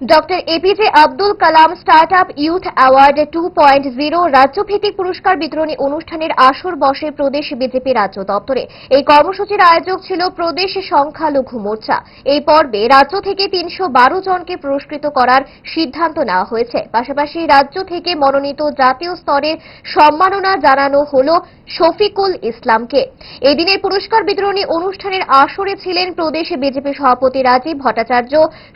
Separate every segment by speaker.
Speaker 1: Doctor A P J Abdul Kalam start up youth award two point zero রাজ্যভিত্তিক পুরস্কার বিতরণী অনুষ্ঠানের আসর বসে প্রদেশ বিজেপি রাজ্য দপ্তরে। এই কর্মসূচির আয়োজক ছিল প্রদেশ সংখ্যালঘু মোর্চা। এই পর্বে রাজ্য থেকে তিনশো বারো জনকে পুরস্কৃত করার সিদ্ধান্ত নেওয়া হয়েছে। পাশাপাশি রাজ্য থেকে মনোনীত জাতীয় স্তরের সম্মাননা জানানো হল শফিকুল ইসলামকে। এদিনের পুরস্কার বিতরণী অনুষ্ঠানের আসরে ছিলেন প্রদেশ বিজেপি সভাপতি রাজীব ভট্টাচার্য,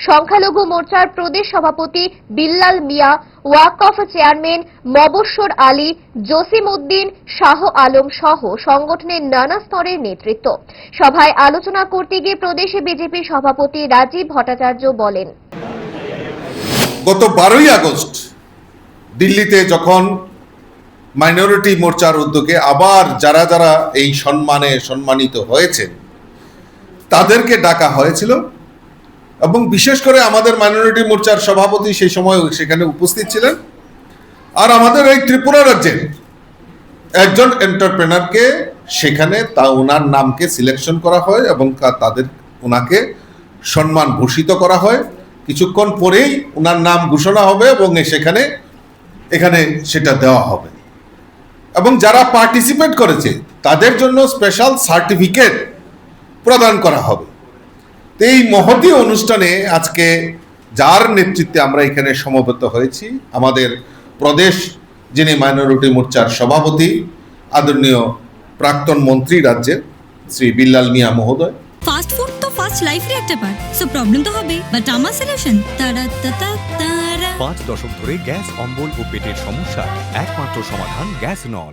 Speaker 1: সংখ্যালঘু মোর্চার প্রদেশ সভাপতি বিল্লাল মিয়া ওয়াকফ চেয়ারম্যান মবস্বর আলী, জসিম উদ্দিন, শাহ আলম সহ সংগঠনের নানা স্তরের নেতৃত্ব। সভায় আলোচনা করতে গিয়ে প্রদেশ বিজেপি সভাপতি রাজীব ভট্টাচার্য বলেন,
Speaker 2: গত বারোই আগস্ট দিল্লিতে যখন মাইনরিটি মোর্চার উদ্যোগে আবার যারা যারা এই সম্মানে সম্মানিত হয়েছেন, তাদেরকে ডাকা হয়েছিল এবং বিশেষ করে আমাদের মাইনরিটি মোর্চার সভাপতি সেই সময় সেখানে উপস্থিত ছিলেন। আর আমাদের এই ত্রিপুরা রাজ্যের একজন এন্টারপ্রেনারকে সেখানে তা ওনার নামকে সিলেকশন করা হয় এবং তাদের ওনাকে সম্মান ভূষিত করা হয়। কিছুক্ষণ পরেই ওনার নাম ঘোষণা হবে এবং সেখানে, এখানে সেটা দেওয়া হবে। এবং যারা পার্টিসিপেট করেছে, তাদের জন্য স্পেশাল সার্টিফিকেট প্রদান করা হবে। তো এই মহতী অনুষ্ঠানে আজকে যার নেতৃত্বে আমরা এখানে সমবেত হয়েছি আমাদের প্রদেশ যিনি মাইনরিটি মোর্চার সভাপতি আদরণীয় প্রাক্তন মন্ত্রী রাজ্যের শ্রী বিল্লাল মিয়া মহোদয়।
Speaker 3: ফাস্ট ফুড তো ফাস্ট লাইফের একটা পার্ট সো প্রবলেম তো হবে। বাট আমার সলিউশন তারা।
Speaker 4: পাঁচ দশক ধরে গ্যাস অম্বল ও পেটের সমস্যা একমাত্র সমাধান গ্যাস নল।